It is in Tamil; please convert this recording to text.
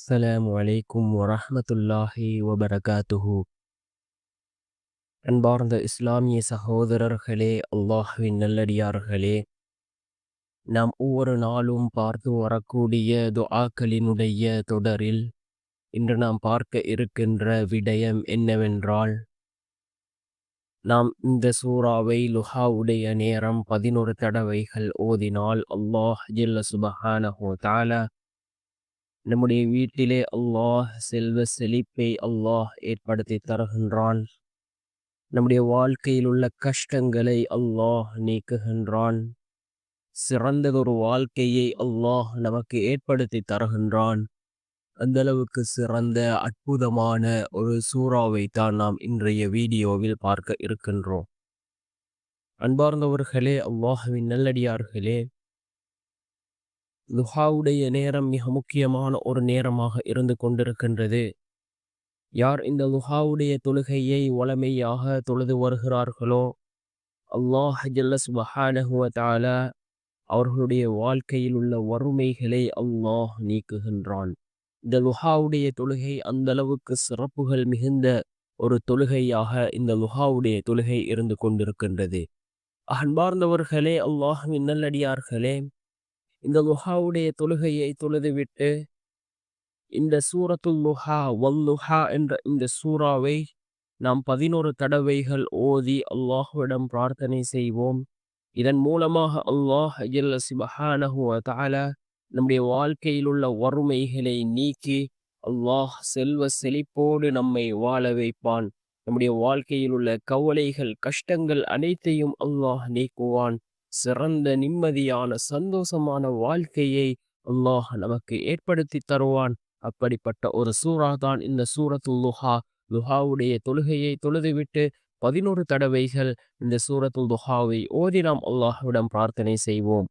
அஸ்ஸலாமு அலைக்கும் வரஹ்மத்துல்லாஹி வபரகாத்துஹு அன்பார்ந்த இஸ்லாமிய சகோதரர்களே அல்லாஹுவின் நல்லடியார்களே நாம் ஒவ்வொரு நாளும் பார்த்து வரக்கூடிய துஆக்களினுடைய தொடரில் இன்று நாம் பார்க்க இருக்கின்ற விடயம் என்னவென்றால் நாம் இந்த சூறாவை லுஹாவுடைய நேரம் பதினொரு தடவைகள் ஓதினால் அல்லாஹ் ஜில்ல சுபஹானஹு தாலா நம்முடைய வீட்டிலே அல்லாஹ் செல்வ செழிப்பை அல்லாஹ் ஏற்படுத்தி தருகின்றான். நம்முடைய வாழ்க்கையில் உள்ள கஷ்டங்களை அல்லாஹ் நீக்குகின்றான். சிறந்ததொரு வாழ்க்கையை அல்லாஹ் நமக்கு ஏற்படுத்தி தருகின்றான். அந்த அளவுக்கு சிறந்த அற்புதமான ஒரு சூறாவை தான் நாம் இன்றைய வீடியோவில் பார்க்க இருக்கின்றோம். அன்பார்ந்தவர்களே அல்லாஹுவின் நல்லடியார்களே லுஹாவுடைய நேரம் மிக முக்கியமான ஒரு நேரமாக இருந்து கொண்டிருக்கின்றது. யார் இந்த லுஹாவுடைய தொழுகையை வளமையாக தொழுது வருகிறார்களோ அல்லாஹ் ஜல்லஸ் பஹானஹுவத்தால அவர்களுடைய வாழ்க்கையில் உள்ள வறுமைகளை அல்லாஹ் நீக்குகின்றான். இந்த லுஹாவுடைய தொழுகை அந்த அளவுக்கு சிறப்புகள் மிகுந்த ஒரு தொழுகையாக இந்த லுஹாவுடைய தொழுகை இருந்து கொண்டிருக்கின்றது. அன்பார்ந்தவர்களே அல்லாஹுவின் நல்லடியார்களே இந்த லுஹாவுடைய தொழுகையை தொழுதுவிட்டு இந்த சூரத்துல் லுஹா வல்லுஹா என்ற இந்த சூறாவை நாம் பதினோரு தடவைகள் ஓதி அல்லாஹுவிடம் பிரார்த்தனை செய்வோம். இதன் மூலமாக அல்லாஹ் ஜல்ல சிபஹானஹு வ நம்முடைய வாழ்க்கையில் உள்ள வறுமைகளை நீக்கி அல்லாஹ் செல்வ செழிப்போடு நம்மை வாழ வைப்பான். நம்முடைய வாழ்க்கையில் உள்ள கவலைகள் கஷ்டங்கள் அனைத்தையும் அல்லாஹ் நீக்குவான். சிறந்த நிம்மதியான சந்தோஷமான வாழ்க்கையை அல்லாஹ் நமக்கு ஏற்படுத்தி தருவான். அப்படிப்பட்ட ஒரு சூறா தான் இந்த சூரத்துல் லுஹா லுஹாவுடைய தொழுகையை தொழுதுவிட்டு பதினோரு தடவைகள் இந்த சூரத்துல் துஹாவை ஓதி நாம் அல்லாஹ்விடம் பிரார்த்தனை செய்வோம்.